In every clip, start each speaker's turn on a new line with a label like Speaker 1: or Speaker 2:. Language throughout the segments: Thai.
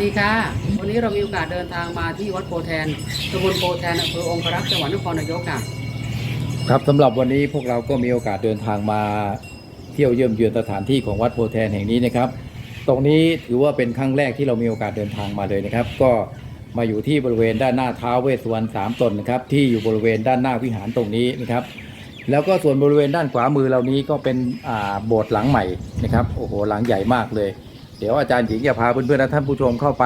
Speaker 1: วัสดีค่ะ วันนี้เรามีโอกาสเดินทางมาที่วัดโพแทนตำบลโพแทนอำเภอองครักษ์จังหวัดนครนายกค่ะ
Speaker 2: ครับสำหรับวันนี้พวกเราก็มีโอกาสเดินทางมาเที่ยวเยี่ยมเยือนสถานที่ของวัดโพแทนแห่งนี้นะครับ ตรงนี้ถือว่าเป็นครั้งแรกที่เรามีโอกาสเดินทางมาเลยนะครับ ก็มาอยู่ที่บริเวณด้านหน้าท้าวเวสสุวรรณสามตนนะครับที่อยู่บริเวณด้านหน้าวิหารตรงนี้นะครับ แล้วก็ส่วนบริเวณด้านขวามือเรานี้ก็เป็นอ่าโบสถ์หลังใหม่นะครับโอ้โหหลังใหญ่มากเลย เดี๋ยวอาจารย์หญิงจะพาเพื่อนๆและท่านผู้ชมเข้าไป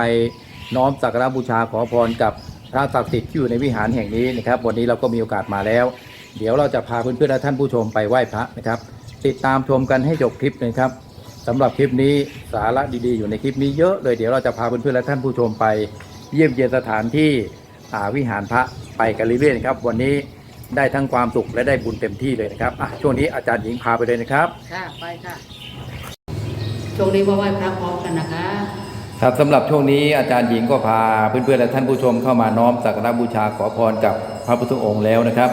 Speaker 2: น้อมสักการบูชาขอพรกับพระศักดิ์สิทธิ์ที่อยู่ในวิหารแห่งนี้นะครับ วันนี้เราก็มีโอกาสมาแล้ว เดี๋ยวเราจะพาเพื่อนๆและท่านผู้ชมไปไหว้พระนะครับ ติดตามชมกันให้จบคลิปนะครับสำหรับคลิปนี้สาระดีๆ อยู่ในคลิปนี้เยอะเลยเดี๋ยวเราจะพาเพื่อนๆและท่านผู้ชมไป เยี่ยมเยียนสถานที่วิหารพระไปกันเรื่อยๆนะครับ วันนี้ได้ทั้งความสุขและได้บุญเต็มที่เลยนะครับอะช่วงนี้อาจารย์หญิงพาไปเลยนะครับ
Speaker 1: ค่ะ ไปค่ะ ช่วงนี้มาไหว้พระพร้อมกันนะคะ
Speaker 2: ครับสำหรับช่วงนี้อาจารย์หญิงก็พาเพื่อนๆและท่านผู้ชมเข้ามาน้อมสักการบูชาขอพรกับพระพุทธองค์แล้วนะครับ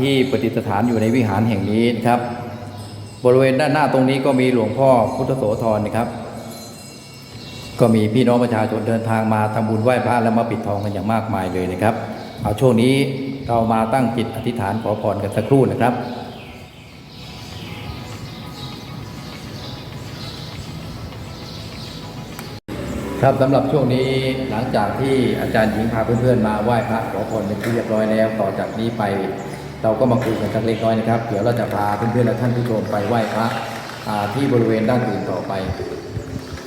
Speaker 2: ที่ประดิษฐานอยู่ในวิหารแห่งนี้นะครับ บริเวณด้านหน้าตรงนี้ก็มีหลวงพ่อพุทธโสธรนะครับ ก็มีพี่น้องประชาชนเดินทางมาทำบุญไหว้พระและมาปิดทองกันอย่างมากมายเลยนะครับ เอาช่วงนี้เรามาตั้งจิตอธิษฐานขอพรกันสักครู่นะครับ ครับสำหรับช่วงนี้หลังจากที่อาจารย์หญิงพาเพื่อนๆมาไหว้พระขอพรเป็นที่เรียบร้อยแล้ว ต่อจากนี้ไป เราก็มาคุยกันสักเล็กน้อยนะครับเดี๋ยวเราจะพาเพื่อนๆและท่านผู้ชมไปไหว้พระที่บริเวณด้านอื่นต่อไป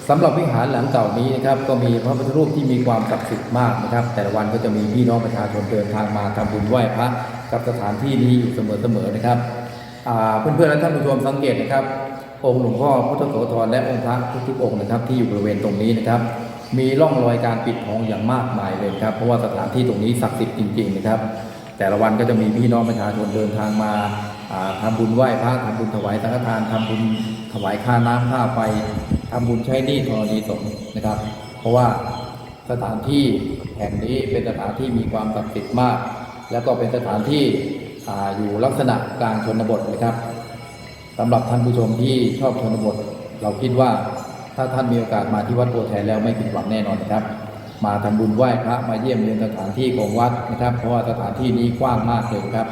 Speaker 2: สำหรับวิหารหลังเก่านี้นะครับก็มีพระพุทธรูปที่มีความศักดิ์สิทธิ์มากนะครับ แต่ละวันก็จะมีพี่น้องประชาชนเดินทางมาทำบุญไหว้พระกับสถานที่นี้อยู่เสมอๆนะครับอ่าเพื่อนๆและท่านผู้ชมสังเกตนะครับองค์หลวงพ่อพุทธโสธรและองค์พระทุกๆองค์นะครับที่อยู่บริเวณตรงนี้นะครับ มีร่องรอยการปิดทองอย่างมากมายเลยครับ เพราะว่าสถานที่ตรงนี้ศักดิ์สิทธิ์จริงๆนะครับ แต่ละวันก็จะมีพี่น้องประชาชนเดินทางมาทำาบุญไหว้พระทำบุญถวายสังฆทานทำบุญถวายค่าน้ำค่าไฟทำบุญใช้หนี้ธรณีสงนะครับ เพราะว่าสถานที่แห่งนี้เป็นสถานที่มีความศักดิ์สิทธิ์มาก แล้วก็เป็นสถานที่ออยู่ลักษณะกลางชนบทนะครับสำหรับท่านผู้ชมที่ชอบชนบท เราคิดว่า ถ้าท่านมีโอกาสมาที่วัดโพธิแทนแล้วไม่ผิดหวังแน่นอนนะครับ มาทำบุญไหว้พระมาเยี่ยมเยียนสถานที่ของวัดนะครับ เพราะว่าสถานที่นี้กว้างมากเลยครับ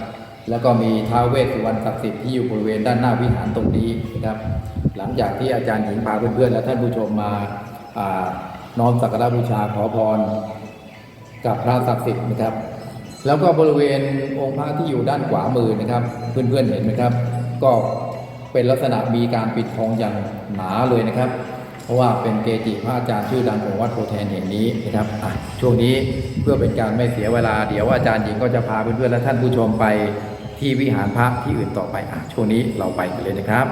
Speaker 2: แล้วก็มีท้าวเวสสุวรรณศักดิ์สิทธิ์ที่อยู่บริเวณด้านหน้าวิหารตรงนี้นะครับ หลังจากที่อาจารย์หญิงพาเพื่อนๆและท่านผู้ชมมาน้อมสักการะบูชาขอพร กับพระศักดิ์สิทธิ์นะครับ แล้วก็บริเวณองค์พระที่อยู่ด้านขวามือนะครับ เพื่อนๆเห็นไหมครับ ก็เป็นลักษณะมีการปิดทองอย่างหนาเลยนะครับ ราะว่าเป็นเกจิพระอาจารย์ชื่อดังของวัดโพธิ์แทนแห่งนี้นะครับช่วงนี้เพื่อเป็นการไม่เสียเวลา เดี๋ยวอาจารย์หญิงก็จะพาเพื่อนๆและท่านผู้ชมไปที่วิหารพระที่อื่นต่อไปอะช่วงนี้เราไปกันเลยนะครับ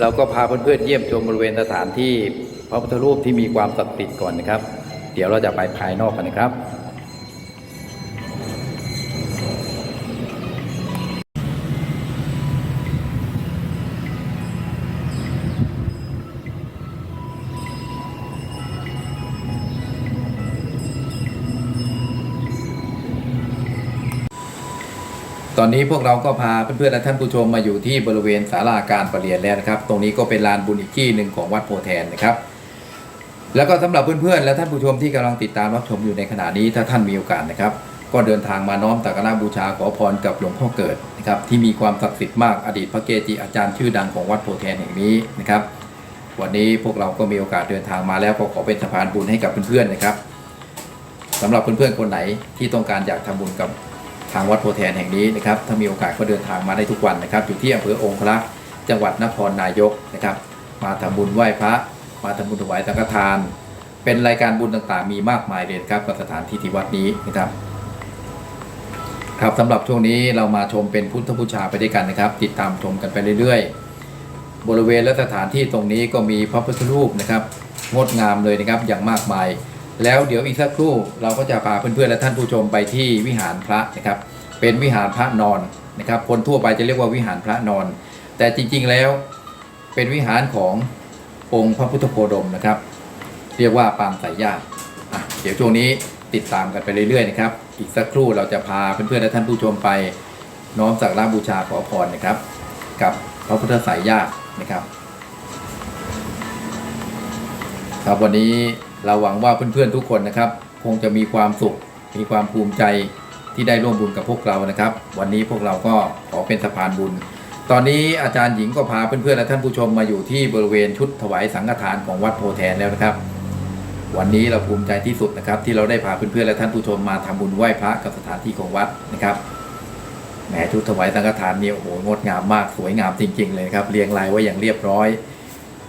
Speaker 2: เราก็พาเพื่อนๆเยี่ยมชมบริเวณสถานที่พระพุทธรูปที่มีความศักดิ์สิทธิ์ก่อนนะครับ เดี๋ยวเราจะไปภายนอกกันนะครับ ตอนนี้พวกเราก็พาเพื่อนๆและท่านผู้ชมมาอยู่ที่บริเวณศาลาการประเรียนแล้วนะครับ ตรงนี้ก็เป็นลานบุญอีกที่หนึ่งของวัดโพธิ์แทนนะครับ แล้วก็สำหรับเพื่อนๆ และท่านผู้ชมที่กำลังติดตามรับชมอยู่ในขณะนี้ถ้าท่านมีโอกาสนะครับ ก็เดินทางมาน้อมสักการบูชาขอพรกับหลวงพ่อเกิดนะครับที่มีความศักดิ์สิทธิ์มากอดีตพระเกจิอาจารย์ชื่อดังของวัดโพธิ์แทนแห่งนี้นะครับ วันนี้พวกเราก็มีโอกาสเดินทางมาแล้วก็ขอเป็นสะพานบุญให้กับเพื่อนๆนะครับสำหรับเพื่อนๆคนไหนที่ต้องการอยากทำบุญกับทางวัดโพธิ์แทนแห่งนี้นะครับถ้ามีโอกาสก็เดินทางมาได้ทุกวันนะครับอยู่ที่อำเภอองครักษ์จังหวัดนครนายกนะครับ มาทำบุญไหว้พระ มาทำบุญถวายสังฆทาน เป็นรายการบุญต่างๆ มีมากมายเลยครับกับสถานที่ที่วัดนี้นะครับ ครับสำหรับช่วงนี้เรามาชมเป็นพุทธบูชาไปด้วยกันนะครับ ติดตามชมกันไปเรื่อยๆ บริเวณและสถานที่ตรงนี้ก็มีพระพุทธรูปนะครับงดงามเลยนะครับอย่างมากมาย แล้วเดี๋ยวอีกสักครู่เราก็จะพาเพื่อนๆและท่านผู้ชมไปที่วิหารพระนะครับ เป็นวิหารพระนอนนะครับ คนทั่วไปจะเรียกว่าวิหารพระนอน แต่จริงๆแล้วเป็นวิหารของ องค์พระพุทธโคดมนะครับ เรียกว่าปางสายญาติเดี๋ยวช่วงนี้ติดตามกันไปเรื่อยๆนะครับ อีกสักครู่เราจะพาเพื่อนๆและท่านผู้ชมไปน้อมสักการบูชาขอพรนะครับ กับพระพุทธสายญาตินะครับ ครับวันนี้เราหวังว่าเพื่อนๆทุกคนนะครับ คงจะมีความสุข มีความภูมิใจที่ได้ร่วมบุญกับพวกเรานะครับ วันนี้พวกเราก็ขอเป็นสะพานบุญ ตอนนี้อาจารย์หญิงก็พาเพื่อนๆและท่านผู้ชมมาอยู่ที่บริเวณชุดถวายสังฆทานของวัดโพแทนแล้วนะครับ วันนี้เราภูมิใจที่สุดนะครับ ที่เราได้พาเพื่อนๆและท่านผู้ชมมาทำบุญไหว้พระกับสถานที่ของวัดนะครับแหมชุดถวายสังฆทานนี่โอ้โหงดงามมากสวยงามจริง ๆ เลยครับเรียงรายไว้อย่างเรียบร้อย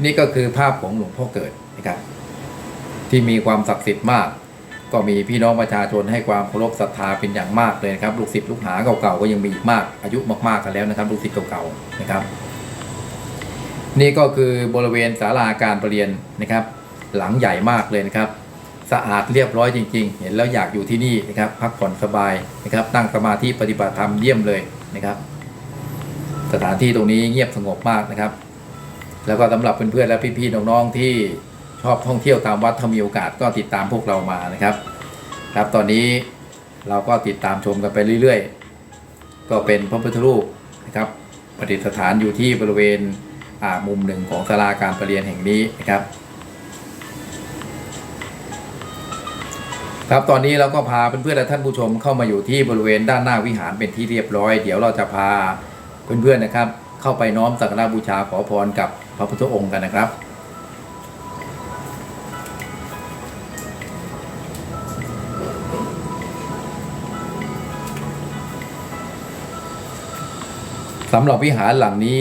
Speaker 2: นี่ก็คือภาพของหลวงพ่อเกิดนะครับ ที่มีความศักดิ์สิทธิ์มาก ก็มีพี่น้องประชาชนให้ความเคารพศรัทธาเป็นอย่างมากเลยครับลูกศิษย์ลูกหาเก่าๆก็ยังมีอีกมากอายุมากๆกันแล้วนะครับ ลูกศิษย์เก่าๆนะครับ นี่ก็คือบริเวณศาลาการประเรียนนะครับ หลังใหญ่มากเลยนะครับ สะอาดเรียบร้อยจริง ๆ เห็นแล้วอยากอยู่ที่นี่นะครับ พักผ่อนสบายนะครับนั่งสมาธิปฏิบัติธรรมเยี่ยมเลยนะครับ สถานที่ตรงนี้เงียบสงบมากนะครับ แล้วก็สำหรับเพื่อนๆและพี่ๆน้องๆที่ ชอบท่องเที่ยวตามวัดถ้ามีโอกาสก็ติดตามพวกเรามานะครับ ครับตอนนี้เราก็ติดตามชมกันไปเรื่อยๆ ก็เป็นพระพุทธรูปนะครับประดิษฐานอยู่ที่บริเวณอ่ามุมหนึ่งของศาลาการประเรียนแห่งนี้นะครับ ครับตอนนี้เราก็พาเพื่อนๆและท่านผู้ชมเข้ามาอยู่ที่บริเวณด้านหน้าวิหารเป็นที่เรียบร้อย เดี๋ยวเราจะพาเพื่อนๆนะครับ เข้าไปน้อมสักการะบูชาขอพรกับพระพุทธองค์กันนะครับ สำหรับวิหารหลังนี้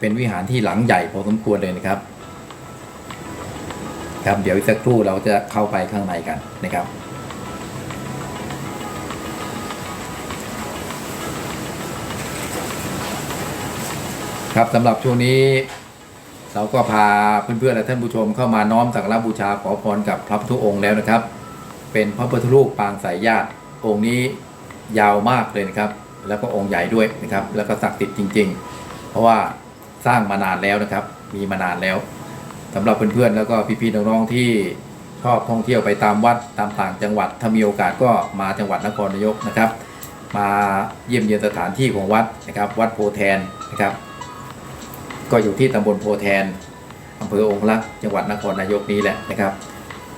Speaker 2: เป็นวิหารที่หลังใหญ่พอสมควรเลยนะครับ ครับเดี๋ยวอีกสักครู่เราจะเข้าไปข้างในกันนะครับครับสำหรับช่วงนี้เราก็พาเพื่อนๆและท่านผู้ชมเข้ามาน้อมสักการบูชาขอพรกับพระพุทธองค์แล้วนะครับ เป็นพระพุทธรูปปางสายญาติองค์นี้ยาวมากเลยนะครับ แล้วก็องค์ใหญ่ด้วยนะครับ แล้วก็ศักดิ์สิทธิ์จริง ๆ เพราะว่าสร้างมานานแล้วนะครับ มีมานานแล้วสำหรับเพื่อนๆแล้วก็พี่ๆน้องๆที่ชอบท่องเที่ยวไปตามวัดตามต่างจังหวัดถ้ามีโอกาสก็มาจังหวัดนครนายกนะครับ มาเยี่ยมเยียนสถานที่ของวัดนะครับ วัดโพแทนนะครับ ก็อยู่ที่ตำบลโพแทนอำเภอองคลักษ์จังหวัดนครนายกนี้แหละนะครับ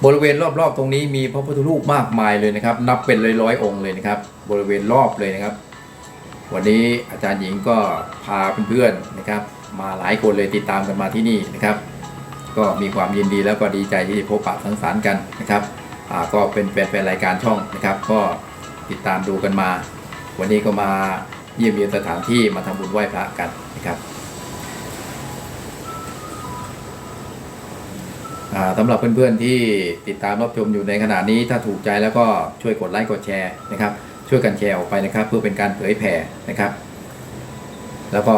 Speaker 2: บริเวณรอบๆ ตรงนี้มีพระพุทธรูปมากมายเลยนะครับ นับเป็นร้อยๆองค์เลยนะครับ บริเวณรอบเลยนะครับ วันนี้อาจารย์หญิงก็พาเพื่อนๆนะครับ มาหลายคนเลยติดตามกันมาที่นี่นะครับ ก็มีความยินดีแล้วก็ดีใจที่ได้พบปะสังสรรค์กันนะครับก็เป็นเป็นรายการช่องนะครับ ก็ติดตามดูกันมา วันนี้ก็มาเยี่ยมเยียนสถานที่มาทำบุญไหว้พระกันนะครับสำหรับเพื่อนๆที่ติดตามรับชมอยู่ในขณะนี้ถ้าถูกใจแล้วก็ช่วยกดไลค์กดแชร์นะครับ ช่วยกันแชร์ออกไปนะครับ เพื่อเป็นการเผยแผ่นะครับ แล้วก็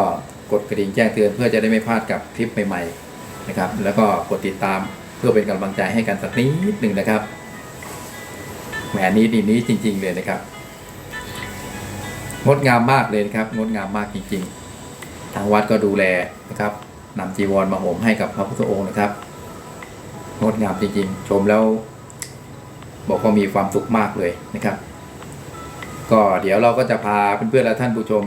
Speaker 2: กดกระดิ่งแจ้งเตือนเพื่อจะได้ไม่พลาดกับคลิปใหม่ๆนะครับ แล้วก็กดติดตามเพื่อเป็นกำลังใจให้กันสักนิดหนึ่งนะครับแหมนี้ดีนี้จริง ๆ เลยนะครับ งดงามมากเลยนะครับ งดงามมากจริง ๆ ทางวัดก็ดูแลนะครับนำจีวรมาห่มให้กับพระพุทธองค์นะครับงดงามจริงๆ ชมแล้ว บอกว่ามีความสุขมากเลยนะครับ ก็เดี๋ยวเราก็จะพาเพื่อนๆและท่านผู้ชม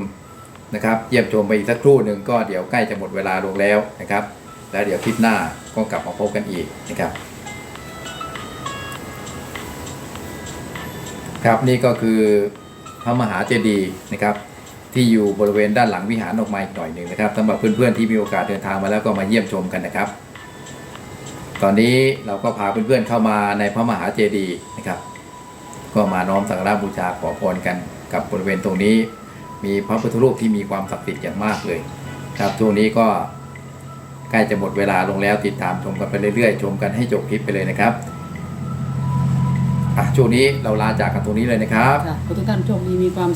Speaker 2: นะครับเยี่ยมชมไปอีกสักครู่หนึ่งก็เดี๋ยวใกล้จะหมดเวลาลงแล้วนะครับ แล้วเดี๋ยวคลิปหน้าก็กลับมาพบกันอีกนะครับ ครับนี่ก็คือพระมหาเจดีย์นะครับ ที่อยู่บริเวณด้านหลังวิหารออกมาอีกหน่อยหนึ่งนะครับสำหรับเพื่อนๆที่มีโอกาสเดินทางมาแล้วก็มาเยี่ยมชมกันนะครับ ตอนนี้เราก็พาเพื่อนๆเข้ามาในพระมหาเจดีย์นะครับ ก็มาน้อมสักการะบูชาขอพรกันกับบริเวณตรงนี้ มีพระพุทธรูปที่มีความศักดิ์สิทธิ์อย่างมากเลย ครับช่วงนี้ก็ใกล้จะหมดเวลาลงแล้วติดตามชมกันไปเรื่อยๆ ชมกันให้จบคลิปไปเลยนะครับอะช่วงนี้เราลาจากกันตรงนี้เลยนะครับ
Speaker 1: ค่ะขอทุกท่านโชคดีมีความ